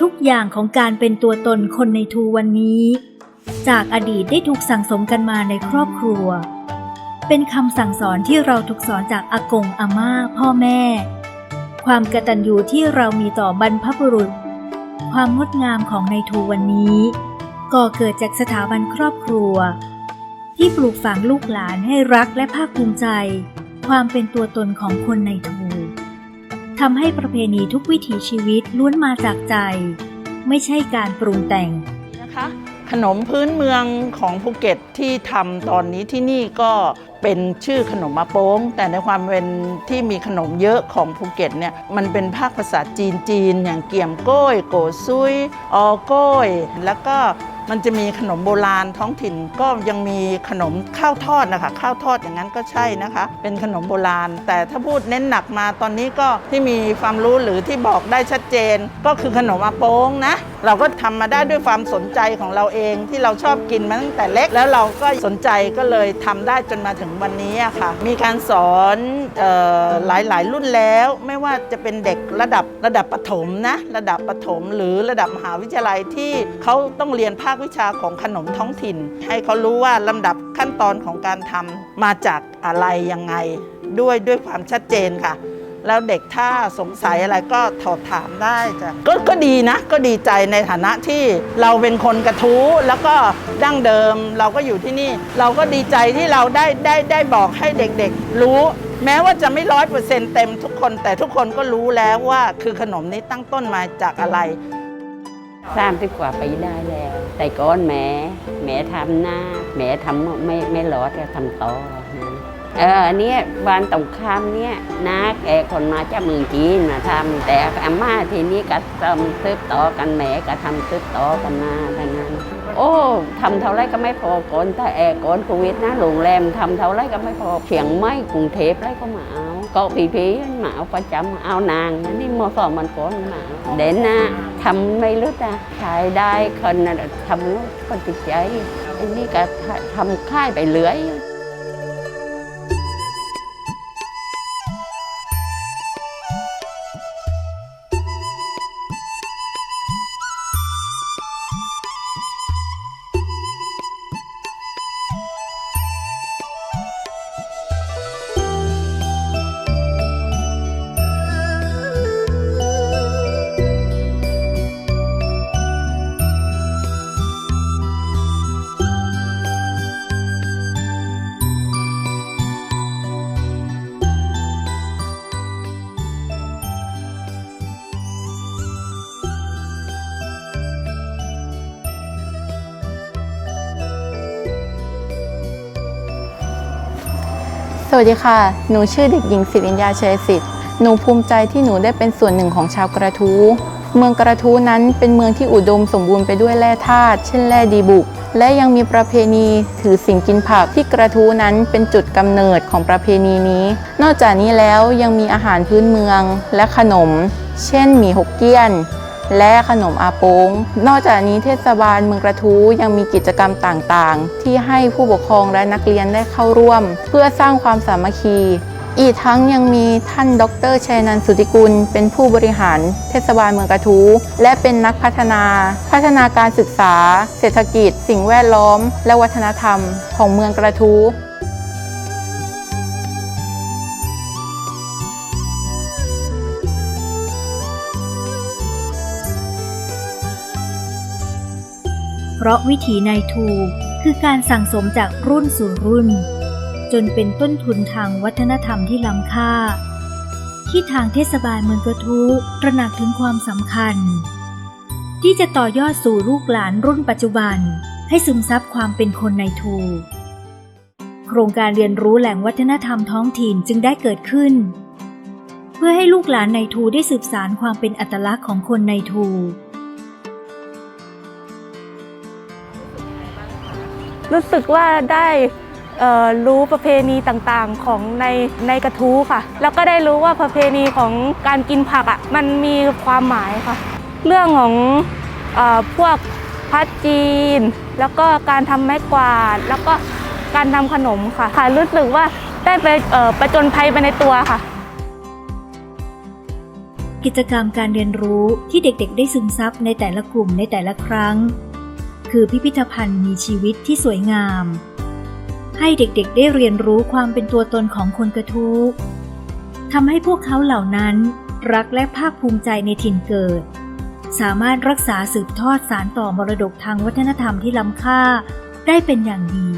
ทุกอย่างของการเป็นตัวตนคนในทูวันนี้ จากอดีตได้ถูกสั่งสมกันมาในครอบครัว เป็นคำสั่งสอนที่เราถูกสอนจากอากงอาม่า พ่อแม่ ความกตัญญูที่เรามีต่อบรรพบุรุษ ความงดงามของในทูวันนี้ก่อเกิดจากสถาบันครอบครัว ที่ปลูกฝังลูกหลานให้รักและภาคภูมิใจ ความเป็นตัวตนของคนในทู ทำให้ประเพณีทุกวิถีชีวิตล้วนมาจากใจ ไม่ใช่การปรุงแต่งนะคะขนมพื้นเมืองของภูเก็ตที่ทำตอนนี้ที่นี่ก็เป็นชื่อขนมมาโป้ง แต่ในความเป็นที่มีขนมเยอะของภูเก็ตเนี่ยมันเป็นภาคภาษาจีนจีน อย่างเกี่ยมโก้ยโกซุยออโก้ยแล้วก็ มันจะมีขนมโบราณท้องถิ่นก็ยังมีขนมข้าวทอดนะคะข้าวทอดอย่างนั้นก็ใช่นะคะ เป็นขนมโบราณ แต่ถ้าพูดเน้นหนักมาตอนนี้ก็ที่มีความรู้หรือที่บอกได้ชัดเจน ก็คือขนมอาโป้งนะเราก็ทำมาได้ด้วยความสนใจของเราเองที่เราชอบกินมาตั้งแต่เล็กแล้วเราก็สนใจก็เลยทำได้จนมาถึงวันนี้ค่ะ มีการสอนออหลายหลายๆรุ่นแล้ว ไม่ว่าจะเป็นเด็กระดับระดับประถมนะระดับประถมหรือระดับมหาวิทยาลัยที่เขาต้องเรียนภาควิชาของขนมท้องถิ่น ให้เขารู้ว่าลำดับขั้นตอนของการทำมาจากอะไรยังไง ด้วยด้วยความชัดเจนค่ะ แล้วเด็กถ้าสงสัยอะไรก็ถอดถามได้จ้ะก็ก็ดีนะ ก็ดีใจในฐานะที่เราเป็นคนกระทู้แล้วก็ดั้งเดิมเราก็อยู่ที่นี่ เราก็ดีใจที่เราได้ได้ได้บอกให้เด็กๆ รู้แม้ว่าจะไม่ร้อยเปอร์เซ็นต์เต็มทุกคน แต่ทุกคนก็รู้แล้วว่าคือขนมนี้ตั้งต้นมาจากอะไร สามสิบกว่าปีได้แล้ว แต่ก่อนแม่แม่ทำหน้าแม่ทำไม่ไม่รอดก็ทำต่อนะเอออันเนี้ยบ้านตรงข้ามเนี่ยน้าแกคนมาจากเมืองจีนมาทำแต่อาม่าทีนี้ก็ทำซื้อต่อกันแม่ก็ทำซื้อต่อกันมาทั้งนั้น โอ้ทำเท่าไรก็ไม่พอก่อนแต่แอร์ก่อนโควิดนะโรงแรมทำเท่าไรก็ไม่พอเชียงใหม่กรุงเทพไรก็มาเอาก็ผีผีๆมาเอาประจำเอานางนี่มอสองมันก่อนมาเด่นนะ ทำไม่รู้นะขายได้คนน่ะทำแล้วก็ติดใจอันนี้ก็ทำค่ายไปเรื่อย สวัสดีค่ะ หนูชื่อเด็กหญิงศิริญญาเชยสิทธิ์ หนูภูมิใจที่หนูได้เป็นส่วนหนึ่งของชาวกระทู้ เมืองกระทู้นั้นเป็นเมืองที่อุดมสมบูรณ์ไปด้วยแร่ธาตุ เช่นแร่ดีบุก และยังมีประเพณีถือสิ่งกินผักที่กระทู้นั้นเป็นจุดกำเนิดของประเพณีนี้ นอกจากนี้แล้วยังมีอาหารพื้นเมืองและขนม เช่นหมี่ฮกเกี้ยน และขนมอาโปงนอกจากนี้เทศบาลเมืองกระทู้ยังมีกิจกรรมต่างๆ ที่ให้ผู้ปกครองและนักเรียนได้เข้าร่วม เพื่อสร้างความสามัคคี อีกทั้งยังมีท่านดรชัยนันสุติกุล เป็นผู้บริหาร เทศบาลเมืองกระทู้และเป็นนักพัฒนา พัฒนาการศึกษา เศรษฐกิจ สิ่งแวดล้อม และวัฒนธรรม ของเมืองกระทู้ เพราะวิถีในทูคือการสั่งสมจากรุ่นสู่รุ่น จนเป็นต้นทุนทางวัฒนธรรมที่ล้ำค่า ที่ทางเทศบาลเมืองกระทู้ตระหนักถึงความสำคัญ ที่จะต่อยอดสู่ลูกหลานรุ่นปัจจุบัน ให้ซึมซับความเป็นคนในทู โครงการเรียนรู้แหล่งวัฒนธรรมท้องถิ่นจึงได้เกิดขึ้น เพื่อให้ลูกหลานในทูได้สืบสารความเป็นอัตลักษณ์ของคนในทู รู้สึกว่าได้รู้ประเพณีต่างๆของในในกระทู้ค่ะ แล้วก็ได้รู้ว่าประเพณีของการกินผักอะ่ะมันมีความหมายค่ะ เรื่องของอพวกพัดจีน แล้วก็การทำไม้กวาด แล้วก็การทำขนมค่ะค่ะ รู้สึกว่าได้ไปประจนภัยไปในตัวค่ะ กิจกรรมการเรียนรู้ที่เด็กๆ ได้ซึมซับในแต่ละกลุ่มในแต่ละครั้ง คือพิพิธภัณฑ์มีชีวิตที่สวยงาม ให้เด็กๆได้เรียนรู้ความเป็นตัวตนของคนกระทู้ทำให้พวกเขาเหล่านั้นรักและภาคภูมิใจในถิ่นเกิด สามารถรักษาสืบทอดสารต่อมรดกทางวัฒนธรรมที่ล้ำค่าได้เป็นอย่างดี